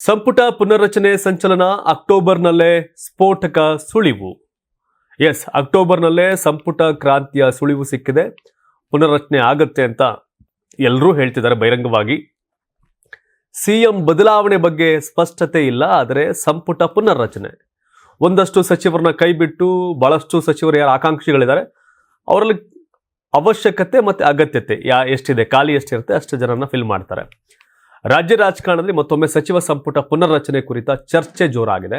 ಸಂಪುಟ ಪುನರ್ರಚನೆ ಸಂಚಲನ ಅಕ್ಟೋಬರ್ನಲ್ಲೇ ಸ್ಫೋಟಕ ಸುಳಿವು. ಎಸ್ ಅಕ್ಟೋಬರ್ನಲ್ಲೇ ಸಂಪುಟ ಕ್ರಾಂತಿಯ ಸುಳಿವು ಸಿಕ್ಕಿದೆ. ಪುನರ್ರಚನೆ ಆಗತ್ತೆ ಅಂತ ಎಲ್ಲರೂ ಹೇಳ್ತಿದ್ದಾರೆ ಬಹಿರಂಗವಾಗಿ. ಸಿಎಂ ಬದಲಾವಣೆ ಬಗ್ಗೆ ಸ್ಪಷ್ಟತೆ ಇಲ್ಲ, ಆದರೆ ಸಂಪುಟ ಪುನರ್ರಚನೆ. ಒಂದಷ್ಟು ಸಚಿವರನ್ನ ಕೈಬಿಟ್ಟು ಬಹಳಷ್ಟು ಸಚಿವರು ಯಾರು ಆಕಾಂಕ್ಷಿಗಳಿದ್ದಾರೆ, ಅವರಲ್ಲಿ ಅವಶ್ಯಕತೆ ಮತ್ತು ಅಗತ್ಯತೆ. ಯಾ ಎಷ್ಟಿದೆ, ಖಾಲಿ ಎಷ್ಟಿರುತ್ತೆ, ಅಷ್ಟು ಜನರನ್ನ ಫಿಲ್ ಮಾಡ್ತಾರೆ. ರಾಜ್ಯ ರಾಜಕಾರಣದಲ್ಲಿ ಮತ್ತೊಮ್ಮೆ ಸಚಿವ ಸಂಪುಟ ಪುನರ್ರಚನೆ ಕುರಿತ ಚರ್ಚೆ ಜೋರಾಗಿದೆ.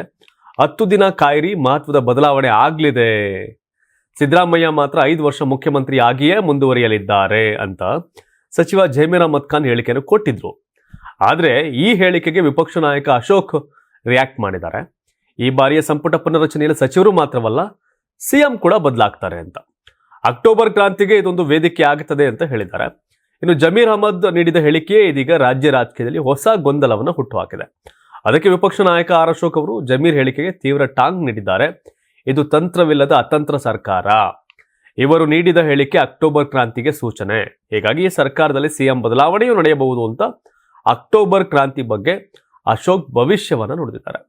ಹತ್ತು ದಿನ ಕಾಯಿರಿ, ಮಹತ್ವದ ಬದಲಾವಣೆ ಆಗಲಿದೆ. ಸಿದ್ದರಾಮಯ್ಯ ಮಾತ್ರ ಐದು ವರ್ಷ ಮುಖ್ಯಮಂತ್ರಿ ಆಗಿಯೇ ಮುಂದುವರಿಯಲಿದ್ದಾರೆ ಅಂತ ಸಚಿವ ಜಮೀರ್ ಅಹಮದ್ ಖಾನ್ ಹೇಳಿಕೆಯನ್ನು ಕೊಟ್ಟಿದ್ರು. ಆದರೆ ಈ ಹೇಳಿಕೆಗೆ ವಿಪಕ್ಷ ನಾಯಕ ಅಶೋಕ್ ರಿಯಾಕ್ಟ್ ಮಾಡಿದ್ದಾರೆ. ಈ ಬಾರಿಯ ಸಂಪುಟ ಪುನರ್ರಚನೆಯಲ್ಲಿ ಸಚಿವರು ಮಾತ್ರವಲ್ಲ, ಸಿಎಂ ಕೂಡ ಬದಲಾಗ್ತಾರೆ ಅಂತ. ಅಕ್ಟೋಬರ್ ಕ್ರಾಂತಿಗೆ ಇದೊಂದು ವೇದಿಕೆ ಆಗುತ್ತದೆ ಅಂತ ಹೇಳಿದ್ದಾರೆ. ಇನ್ನು ಜಮೀರ್ ಅಹಮದ್ ನೀಡಿದ ಹೇಳಿಕೆಯೇ ಇದೀಗ ರಾಜ್ಯ ರಾಜಕೀಯದಲ್ಲಿ ಹೊಸ ಗೊಂದಲವನ್ನು ಹುಟ್ಟುಹಾಕಿದೆ. ಅದಕ್ಕೆ ವಿಪಕ್ಷ ನಾಯಕ ಆರ್ ಅಶೋಕ್ ಅವರು ಜಮೀರ್ ಹೇಳಿಕೆಗೆ ತೀವ್ರ ಟಾಂಗ್ ನೀಡಿದ್ದಾರೆ. ಇದು ತಂತ್ರವಿಲ್ಲದ ಅತಂತ್ರ ಸರ್ಕಾರ. ಇವರು ನೀಡಿದ ಹೇಳಿಕೆ ಅಕ್ಟೋಬರ್ ಕ್ರಾಂತಿಗೆ ಸೂಚನೆ. ಹೀಗಾಗಿ ಈ ಸರ್ಕಾರದಲ್ಲಿ ಸಿಎಂ ಬದಲಾವಣೆಯೂ ನಡೆಯಬಹುದು ಅಂತ ಅಕ್ಟೋಬರ್ ಕ್ರಾಂತಿ ಬಗ್ಗೆ ಅಶೋಕ್ ಭವಿಷ್ಯವನ್ನು ನುಡಿದಿದ್ದಾರೆ.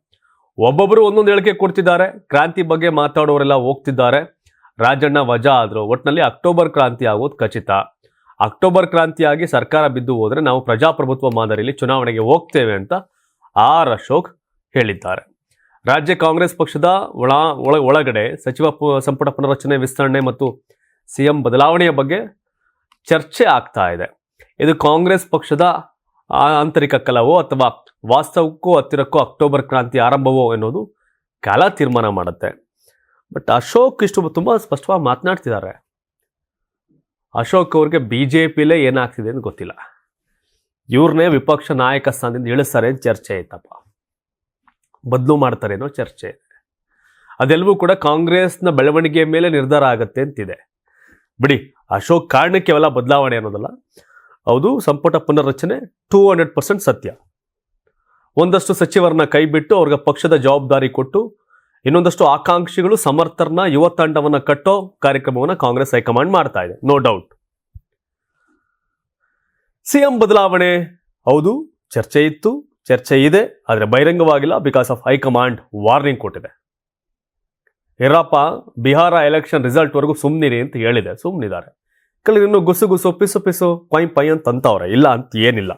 ಒಬ್ಬೊಬ್ಬರು ಒಂದೊಂದು ಹೇಳಿಕೆ ಕೊಡ್ತಿದ್ದಾರೆ. ಕ್ರಾಂತಿ ಬಗ್ಗೆ ಮಾತಾಡೋರೆಲ್ಲ ಹೋಗ್ತಿದ್ದಾರೆ. ರಾಜಣ್ಣ ವಜಾ ಆದರು ಒಟ್ನಲ್ಲಿ ಅಕ್ಟೋಬರ್ ಕ್ರಾಂತಿ ಆಗೋದು ಖಚಿತ. ಅಕ್ಟೋಬರ್ ಕ್ರಾಂತಿಯಾಗಿ ಸರ್ಕಾರ ಬಿದ್ದು ಹೋದರೆ ನಾವು ಪ್ರಜಾಪ್ರಭುತ್ವ ಮಾದರಿಯಲ್ಲಿ ಚುನಾವಣೆಗೆ ಹೋಗ್ತೇವೆ ಅಂತ ಆರ್ ಅಶೋಕ್ ಹೇಳಿದ್ದಾರೆ. ರಾಜ್ಯ ಕಾಂಗ್ರೆಸ್ ಪಕ್ಷದ ಒಳ ಒಳ, ಒಳಗಡೆ ಸಚಿವ ಸಂಪುಟ ಪುನರಚನೆ ವಿಸ್ತರಣೆ ಮತ್ತು ಸಿಎಂ ಬದಲಾವಣೆಯ ಬಗ್ಗೆ ಚರ್ಚೆ ಆಗ್ತಾ ಇದೆ. ಇದು ಕಾಂಗ್ರೆಸ್ ಪಕ್ಷದ ಆಂತರಿಕ ಕಲವೋ ಅಥವಾ ವಾಸ್ತವಕ್ಕೂ ಹತ್ತಿರಕ್ಕೂ ಅಕ್ಟೋಬರ್ ಕ್ರಾಂತಿ ಆರಂಭವೋ ಎನ್ನುವುದು ಕಾಲ ತೀರ್ಮಾನ ಮಾಡುತ್ತೆ. ಬಟ್ ಅಶೋಕ್ ಇಷ್ಟು ತುಂಬ ಸ್ಪಷ್ಟವಾಗಿ ಮಾತನಾಡ್ತಿದ್ದಾರೆ. ಅಶೋಕ್ ಅವ್ರಿಗೆ ಬಿ ಜೆ ಪಿಲೇ ಏನಾಗ್ತಿದೆ ಅಂತ ಗೊತ್ತಿಲ್ಲ. ಇವ್ರನ್ನೇ ವಿಪಕ್ಷ ನಾಯಕ ಸ್ಥಾನದಿಂದ ಇಳಿಸ್ತಾರೆ ಅಂತ ಚರ್ಚೆ ಐತಪ್ಪ ಬದಲು ಮಾಡ್ತಾರೇನೋ ಚರ್ಚೆ. ಇದೆ ಅದೆಲ್ಲವೂ ಕೂಡ ಕಾಂಗ್ರೆಸ್ನ ಬೆಳವಣಿಗೆಯ ಮೇಲೆ ನಿರ್ಧಾರ ಆಗತ್ತೆ ಅಂತಿದೆ. ಬಿಡಿ, ಅಶೋಕ್ ಕಾರಣಕ್ಕೆ ಅವೆಲ್ಲ ಬದಲಾವಣೆ ಅನ್ನೋದಲ್ಲ. ಹೌದು, ಸಂಪುಟ ಪುನರ್ರಚನೆ ಟೂ ಹಂಡ್ರೆಡ್ ಪರ್ಸೆಂಟ್ ಸತ್ಯ. ಒಂದಷ್ಟು ಸಚಿವರನ್ನ ಕೈಬಿಟ್ಟು ಅವ್ರಿಗೆ ಪಕ್ಷದ ಜವಾಬ್ದಾರಿ ಕೊಟ್ಟು ಇನ್ನೊಂದಷ್ಟು ಆಕಾಂಕ್ಷಿಗಳು ಸಮರ್ಥರನ್ನ ಯುವ ತಂಡವನ್ನು ಕಟ್ಟೋ ಕಾರ್ಯಕ್ರಮವನ್ನ ಕಾಂಗ್ರೆಸ್ ಹೈಕಮಾಂಡ್ ಮಾಡ್ತಾ ಇದೆ. ನೋ ಡೌಟ್ ಸಿಎಂ ಬದಲಾವಣೆ. ಹೌದು, ಚರ್ಚೆ ಇತ್ತು, ಚರ್ಚೆ ಇದೆ, ಆದರೆ ಬಹಿರಂಗವಾಗಿಲ್ಲ because of high command warning ಕೊಟ್ಟಿದೆ. ಯರಪ್ಪ, ಬಿಹಾರ ಎಲೆಕ್ಷನ್ ರಿಸಲ್ಟ್ ವರೆಗೂ ಸುಮ್ಮನಿರಿ ಅಂತ ಹೇಳಿದೆ. ಸುಮ್ಮನಿದ್ದಾರೆ ಕೆಲವರು ಇನ್ನು ಗುಸು ಗುಸು, ಪಿಸು ಪಿಸು ಪೈ ಪೈ ಅಂತ ಅಂತವ್ರೆ. ಇಲ್ಲ ಅಂತ ಏನಿಲ್ಲ.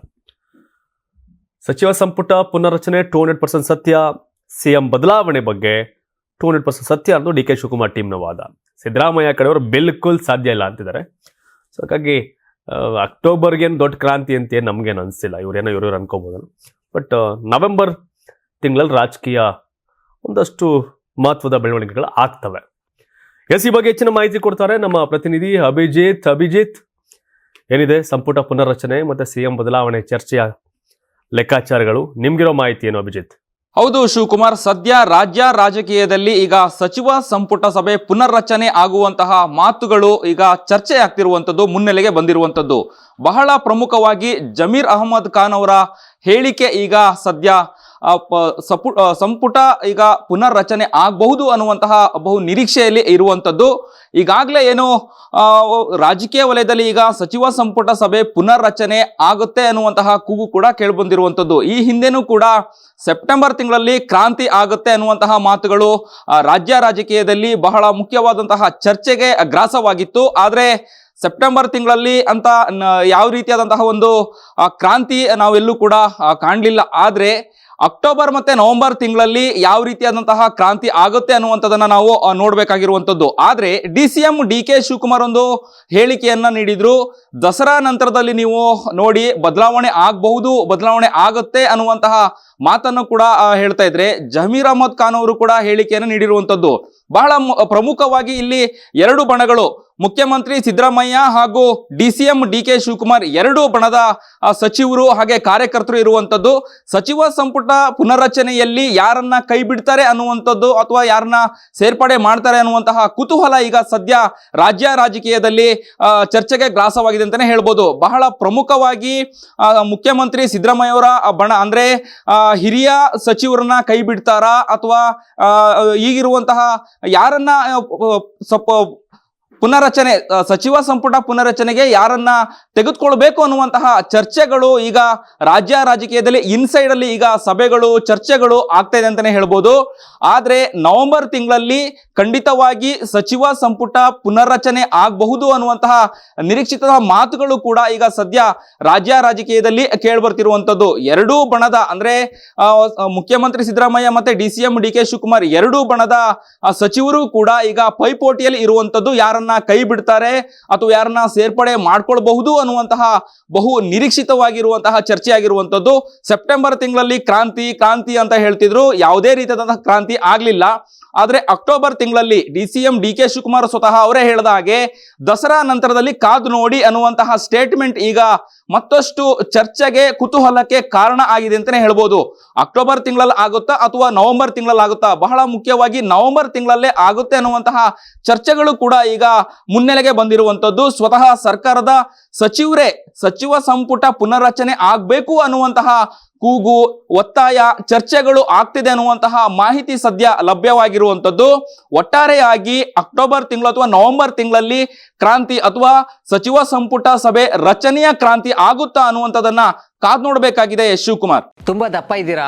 ಸಚಿವ ಸಂಪುಟ ಪುನರ್ರಚನೆ ಟೂ ಹಂಡ್ರೆಡ್ ಪರ್ಸೆಂಟ್ ಸತ್ಯ ಸಿಎಂ ಬದಲಾವಣೆ ಬಗ್ಗೆ ಟೂ ಹಂಡ್ರೆಡ್ ಪರ್ಸೆಂಟ್ ಸತ್ಯ ಅಂತ ಡಿ ಕೆ ಶಿವಕುಮಾರ್ ಟೀಮ್ನ ವಾದ. ಸಿದ್ದರಾಮಯ್ಯ ಕಡೆಯವರು ಬಿಲ್ಕುಲ್ ಸಾಧ್ಯ ಇಲ್ಲ ಅಂತಿದ್ದಾರೆ. ಸೊ ಹಾಗಾಗಿ ಅಕ್ಟೋಬರ್ಗೆ ಅಕ್ಟೋಬರ್ಗೇನು ದೊಡ್ಡ ಕ್ರಾಂತಿ ಅಂತ ಏನು ನಮಗೇನು ಅನಿಸಿಲ್ಲ. ಇವರೇನೋ ಇವ್ರು ಅನ್ಕೋಬೋದಲ್ಲ. ಬಟ್ ನವೆಂಬರ್ ತಿಂಗಳಲ್ಲಿ ರಾಜಕೀಯ ಒಂದಷ್ಟು ಮಹತ್ವದ ಬೆಳವಣಿಗೆಗಳು ಆಗ್ತವೆ. ಎಸ್ ಈ ಬಗ್ಗೆ ಹೆಚ್ಚಿನ ಮಾಹಿತಿ ಕೊಡ್ತಾರೆ ನಮ್ಮ ಪ್ರತಿನಿಧಿ ಅಭಿಜಿತ್. ಅಭಿಜಿತ್, ಏನಿದೆ? ಸಂಪುಟ ಪುನರ್ರಚನೆ ಮತ್ತು ಸಿ ಎಂ ಬದಲಾವಣೆ ಚರ್ಚೆಯ ಲೆಕ್ಕಾಚಾರಗಳು. ನಿಮಗಿರೋ ಮಾಹಿತಿ ಏನು ಅಭಿಜಿತ್? ಹೌದು, ಶಿವಕುಮಾರ್, ಸದ್ಯ ರಾಜ್ಯ ರಾಜಕೀಯದಲ್ಲಿ ಈಗ ಸಚಿವ ಸಂಪುಟ ಸಭೆ ಪುನರ್ರಚನೆ ಆಗುವಂತಹ ಮಾತುಗಳು ಈಗ ಚರ್ಚೆ ಆಗ್ತಿರುವಂಥದ್ದು ಮುನ್ನೆಲೆಗೆ ಬಂದಿರುವಂಥದ್ದು. ಬಹಳ ಪ್ರಮುಖವಾಗಿ ಜಮೀರ್ ಅಹಮದ್ ಖಾನ್ ಅವರ ಹೇಳಿಕೆ ಈಗ ಸದ್ಯ ಸಪು- ಸಂಪುಟ ಈಗ ಪುನರ್ರಚನೆ ಆಗಬಹುದು ಅನ್ನುವಂತಹ ಬಹು ನಿರೀಕ್ಷೆಯಲ್ಲಿ ಇರುವಂಥದ್ದು. ಈಗಾಗಲೇ ಏನು ರಾಜಕೀಯ ವಲಯದಲ್ಲಿ ಈಗ ಸಚಿವ ಸಂಪುಟ ಸಭೆ ಪುನರ್ರಚನೆ ಆಗುತ್ತೆ ಅನ್ನುವಂತಹ ಕೂಗು ಕೂಡ ಕೇಳಿಬಂದಿರುವಂಥದ್ದು. ಈ ಹಿಂದೆನೂ ಕೂಡ ಸೆಪ್ಟೆಂಬರ್ ತಿಂಗಳಲ್ಲಿ ಕ್ರಾಂತಿ ಆಗುತ್ತೆ ಅನ್ನುವಂತಹ ಮಾತುಗಳು ರಾಜ್ಯ ರಾಜಕೀಯದಲ್ಲಿ ಬಹಳ ಮುಖ್ಯವಾದಂತಹ ಚರ್ಚೆಗೆ ಗ್ರಾಸವಾಗಿತ್ತು. ಆದರೆ ಸೆಪ್ಟೆಂಬರ್ ತಿಂಗಳಲ್ಲಿ ಅಂತ ಯಾವ ರೀತಿಯಾದಂತಹ ಒಂದು ಕ್ರಾಂತಿ ನಾವೆಲ್ಲೂ ಕೂಡ ಕಾಣಲಿಲ್ಲ. ಆದರೆ ಅಕ್ಟೋಬರ್ ಮತ್ತೆ ನವೆಂಬರ್ ತಿಂಗಳಲ್ಲಿ ಯಾವ ರೀತಿಯಾದಂತಹ ಕ್ರಾಂತಿ ಆಗುತ್ತೆ ಅನ್ನುವಂಥದ್ದನ್ನ ನಾವು ನೋಡಬೇಕಾಗಿರುವಂಥದ್ದು. ಆದ್ರೆ D C M D K Shivakumar ಒಂದು ಹೇಳಿಕೆಯನ್ನ ನೀಡಿದ್ರು. ದಸರಾ ನಂತರದಲ್ಲಿ ನೀವು ನೋಡಿ ಬದಲಾವಣೆ ಆಗಬಹುದು, ಬದಲಾವಣೆ ಆಗುತ್ತೆ ಅನ್ನುವಂತಹ ಮಾತನ್ನು ಕೂಡ ಹೇಳ್ತಾ ಇದ್ರೆ ಜಮೀರ್ ಅಹಮದ್ ಖಾನ್ ಅವರು ಕೂಡ ಹೇಳಿಕೆಯನ್ನು ನೀಡಿರುವಂಥದ್ದು. ಬಹಳ ಪ್ರಮುಖವಾಗಿ ಇಲ್ಲಿ ಎರಡು ಬಣಗಳು. ಮುಖ್ಯಮಂತ್ರಿ ಸಿದ್ದರಾಮಯ್ಯ ಹಾಗೂ D C M D K Shivakumar ಎರಡು ಬಣದ ಸಚಿವರು ಹಾಗೆ ಕಾರ್ಯಕರ್ತರು ಇರುವಂತದ್ದು. ಸಚಿವ ಸಂಪುಟ ಪುನರಚನೆಯಲ್ಲಿ ಯಾರನ್ನ ಕೈ ಬಿಡ್ತಾರೆ ಅನ್ನುವಂಥದ್ದು ಅಥವಾ ಯಾರನ್ನ ಸೇರ್ಪಡೆ ಮಾಡ್ತಾರೆ ಅನ್ನುವಂತಹ ಕುತೂಹಲ ಈಗ ಸದ್ಯ ರಾಜ್ಯ ರಾಜಕೀಯದಲ್ಲಿ ಚರ್ಚೆಗೆ ಗ್ರಾಸವಾಗಿದೆ ಅಂತಾನೆ ಹೇಳ್ಬೋದು. ಬಹಳ ಪ್ರಮುಖವಾಗಿ ಮುಖ್ಯಮಂತ್ರಿ ಸಿದ್ದರಾಮಯ್ಯ ಅವರ ಬಣ ಅಂದ್ರೆ ಹಿರಿಯ ಸಚಿವರನ್ನ ಕೈ ಬಿಡ್ತಾರಾ ಅಥವಾ ಈಗಿರುವಂತಹ ಯಾರನ್ನ ಆ, ಪ- ಸಪ ಪುನರಚನೆ ಸಚಿವ ಸಂಪುಟ ಪುನರಚನೆಗೆ ಯಾರನ್ನ ತೆಗೆದುಕೊಳ್ಬೇಕು ಅನ್ನುವಂತಹ ಚರ್ಚೆಗಳು ಈಗ ರಾಜ್ಯ ರಾಜಕೀಯದಲ್ಲಿ ಇನ್ಸೈಡ್ ಅಲ್ಲಿ ಈಗ ಸಭೆಗಳು, ಚರ್ಚೆಗಳು ಆಗ್ತಾ ಇದೆ ಅಂತಾನೆ ಹೇಳ್ಬೋದು. ಆದ್ರೆ ನವೆಂಬರ್ ತಿಂಗಳಲ್ಲಿ ಖಂಡಿತವಾಗಿ ಸಚಿವ ಸಂಪುಟ ಪುನರ್ರಚನೆ ಆಗಬಹುದು ಅನ್ನುವಂತಹ ನಿರೀಕ್ಷಿತ ಮಾತುಗಳು ಕೂಡ ಈಗ ಸದ್ಯ ರಾಜ್ಯ ರಾಜಕೀಯದಲ್ಲಿ ಕೇಳ್ಬರ್ತಿರುವಂತದ್ದು ಎರಡೂ ಬಣದ ಅಂದ್ರೆ ಮುಖ್ಯಮಂತ್ರಿ ಸಿದ್ದರಾಮಯ್ಯ ಮತ್ತೆ D C M D K Shivakumar ಎರಡೂ ಬಣದ ಸಚಿವರು ಕೂಡ ಈಗ ಪೈಪೋಟಿಯಲ್ಲಿ ಇರುವಂತದ್ದು ಯಾರನ್ನ ಕೈ ಬಿಡ್ತಾರೆ ಅಥವಾ ಯಾರನ್ನ ಸೇರ್ಪಡೆ ಮಾಡ್ಕೊಳ್ಬಹುದು ಅನ್ನುವಂತಹ ಬಹು ನಿರೀಕ್ಷಿತವಾಗಿರುವಂತಹ ಚರ್ಚೆ ಆಗಿರುವಂತದ್ದು ಸೆಪ್ಟೆಂಬರ್ ತಿಂಗಳಲ್ಲಿ ಕ್ರಾಂತಿ ಕ್ರಾಂತಿ ಅಂತ ಹೇಳ್ತಿದ್ರು. ಯಾವುದೇ ರೀತಿಯಾದಂತಹ ಕ್ರಾಂತಿ ಆಗ್ಲಿಲ್ಲ. ಆದ್ರೆ ಅಕ್ಟೋಬರ್ ತಿಂಗಳಲ್ಲಿ D C M D K Shivakumar ಸ್ವತಃ ಅವರೇ ಹೇಳಿದ ಹಾಗೆ ದಸರಾ ನಂತರದಲ್ಲಿ ಕಾದು ನೋಡಿ ಅನ್ನುವಂತಹ ಸ್ಟೇಟ್ಮೆಂಟ್ ಈಗ ಮತ್ತಷ್ಟು ಚರ್ಚೆಗೆ ಕುತೂಹಲಕ್ಕೆ ಕಾರಣ ಆಗಿದೆ ಅಂತಾನೆ ಹೇಳ್ಬೋದು. ಅಕ್ಟೋಬರ್ ತಿಂಗಳಲ್ಲಿ ಆಗುತ್ತಾ ಅಥವಾ ನವೆಂಬರ್ ತಿಂಗಳಲ್ಲಿ ಆಗುತ್ತಾ? ಬಹಳ ಮುಖ್ಯವಾಗಿ ನವೆಂಬರ್ ತಿಂಗಳಲ್ಲೇ ಆಗುತ್ತೆ ಅನ್ನುವಂತಹ ಚರ್ಚೆಗಳು ಕೂಡ ಈಗ ಮುನ್ನೆಲೆಗೆ ಬಂದಿರುವಂತದ್ದು ಸ್ವತಃ ಸರ್ಕಾರದ ಸಚಿವರೇ, ಸಚಿವ ಸಂಪುಟ ಪುನರ್ರಚನೆ ಆಗ್ಬೇಕು ಅನ್ನುವಂತಹ ಕೂಗು ಒತ್ತಾಯ ಚರ್ಚೆಗಳು ಆಗ್ತಿದೆ ಅನ್ನುವಂತಹ ಮಾಹಿತಿ ಸದ್ಯ ಲಭ್ಯವಾಗಿರುವಂಥದ್ದು. ಒಟ್ಟಾರೆಯಾಗಿ ಅಕ್ಟೋಬರ್ ತಿಂಗಳು ಅಥವಾ ನವೆಂಬರ್ ತಿಂಗಳಲ್ಲಿ ಕ್ರಾಂತಿ ಅಥವಾ ಸಚಿವ ಸಂಪುಟ ಸಭೆ ರಚನೆಯ ಕ್ರಾಂತಿ ಆಗುತ್ತಾ ಅನ್ನುವಂಥದ್ದನ್ನ ಕಾದ್ ನೋಡ್ಬೇಕಾಗಿದೆ ಶಿವಕುಮಾರ್. ತುಂಬಾ ದಪ್ಪ ಇದ್ದೀರಾ?